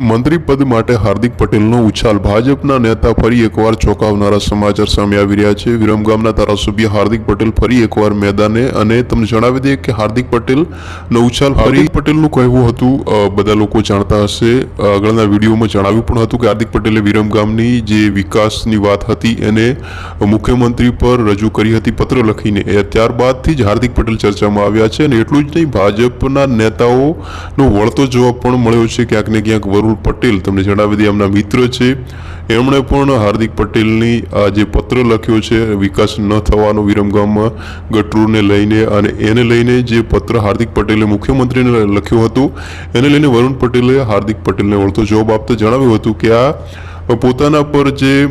મંત્રી પદ માટે હાર્દિક પટેલનો ઉછાલ ભાજપના નેતા ફરી એકવાર ચોંકાવનારા સમાચાર સામે આવી રહ્યા છે. વિરમગામના ધારાસભ્ય હાર્દિક પટેલ ફરી એકવાર મેદાને અને તમને જણાવી દઈએ કે હાર્દિક પટેલનો ઉછાલ ફરી પટેલનું કહેવું હતું બધા લોકો જાણતા હશે. આગળના વિડીયોમાં જણાવ્યું પણ હતું કે હાર્દિક પટેલે વિરમગામની જે વિકાસની વાત હતી એને મુખ્યમંત્રી પર રજૂ કરી હતી, પત્ર લખીને. એ ત્યારબાદથી જ હાર્દિક પટેલ ચર્ચામાં આવ્યા છે અને એટલું જ નહીં, ભાજપના નેતાઓનો વળતો જવાબ પણ મળ્યો છે. ક્યાંક ને ક્યાંક વરુણ પટેલ. તમને જણાવી દઈએ, એમના મિત્ર છે. એમણે પણ હાર્દિક પટેલની આ જે પત્ર લખ્યો છે, વિકાસ ન થવાનો વિરમગામમાં ગટરૂને લઈને અને એને લઈને જે પત્ર હાર્દિક પટેલે મુખ્યમંત્રીને લખ્યું હતું, એને લઈને વરુણ પટેલે હાર્દિક પટેલને વળતો જવાબ આપતા જણાવ્યું હતું કે આ પોતાના પર જે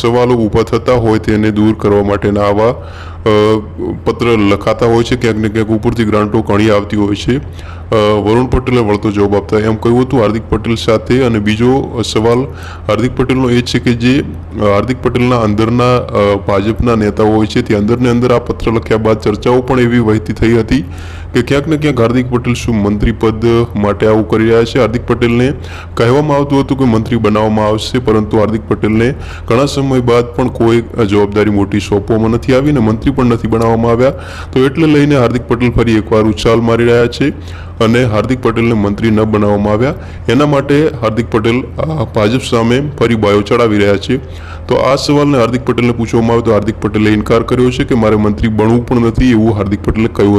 સવાલો ઊભા થતા હોય તેને દૂર કરવા માટેના આવા પત્ર લખાતા હોય છે, ક્યાંક ને ક્યાંક ઉપરથી ગ્રાન્ટો ઘણી આવતી હોય છે. વરુણ પટેલે વળતો જવાબ આપતા એમ કહ્યું હતું હાર્દિક પટેલ સાથે. અને બીજો સવાલ હાર્દિક પટેલનો એ છે કે જે હાર્દિક પટેલના અંદરના ભાજપના નેતાઓ હોય છે, તે અંદરને અંદર આ પત્ર લખ્યા બાદ ચર્ચાઓ પણ એવી વહેતી થઈ હતી કે ક્યાંક ને ક્યાંક હાર્દિક પટેલ શું મંત્રી પદ માટે આવું કરી રહ્યા છે. હાર્દિક પટેલને કહેવામાં આવતું હતું કે મંત્રી બનાવવામાં આવશે, પરંતુ હાર્દિક પટેલને ઘણા સમય બાદ પણ કોઈ જવાબદારી મોટી સોંપવામાં નથી આવી ને મંત્રી પણ નથી બનાવવામાં આવ્યા. તો એટલે લઈને હાર્દિક પટેલ ફરી એકવાર ઉછાલ મારી રહ્યા છે અને હાર્દિક પટેલને મંત્રી ન બનાવવામાં આવ્યા. એના માટે હાર્દિક પટેલ ભાજપ સામે ફરી બાયો ચડાવી રહ્યા છે. તો આ સવાલને હાર્દિક પટેલને પૂછવામાં આવ્યો તો હાર્દિક પટેલે ઇનકાર કર્યો છે કે મારે મંત્રી બનવું પણ નથી એવું હાર્દિક પટેલે કહ્યું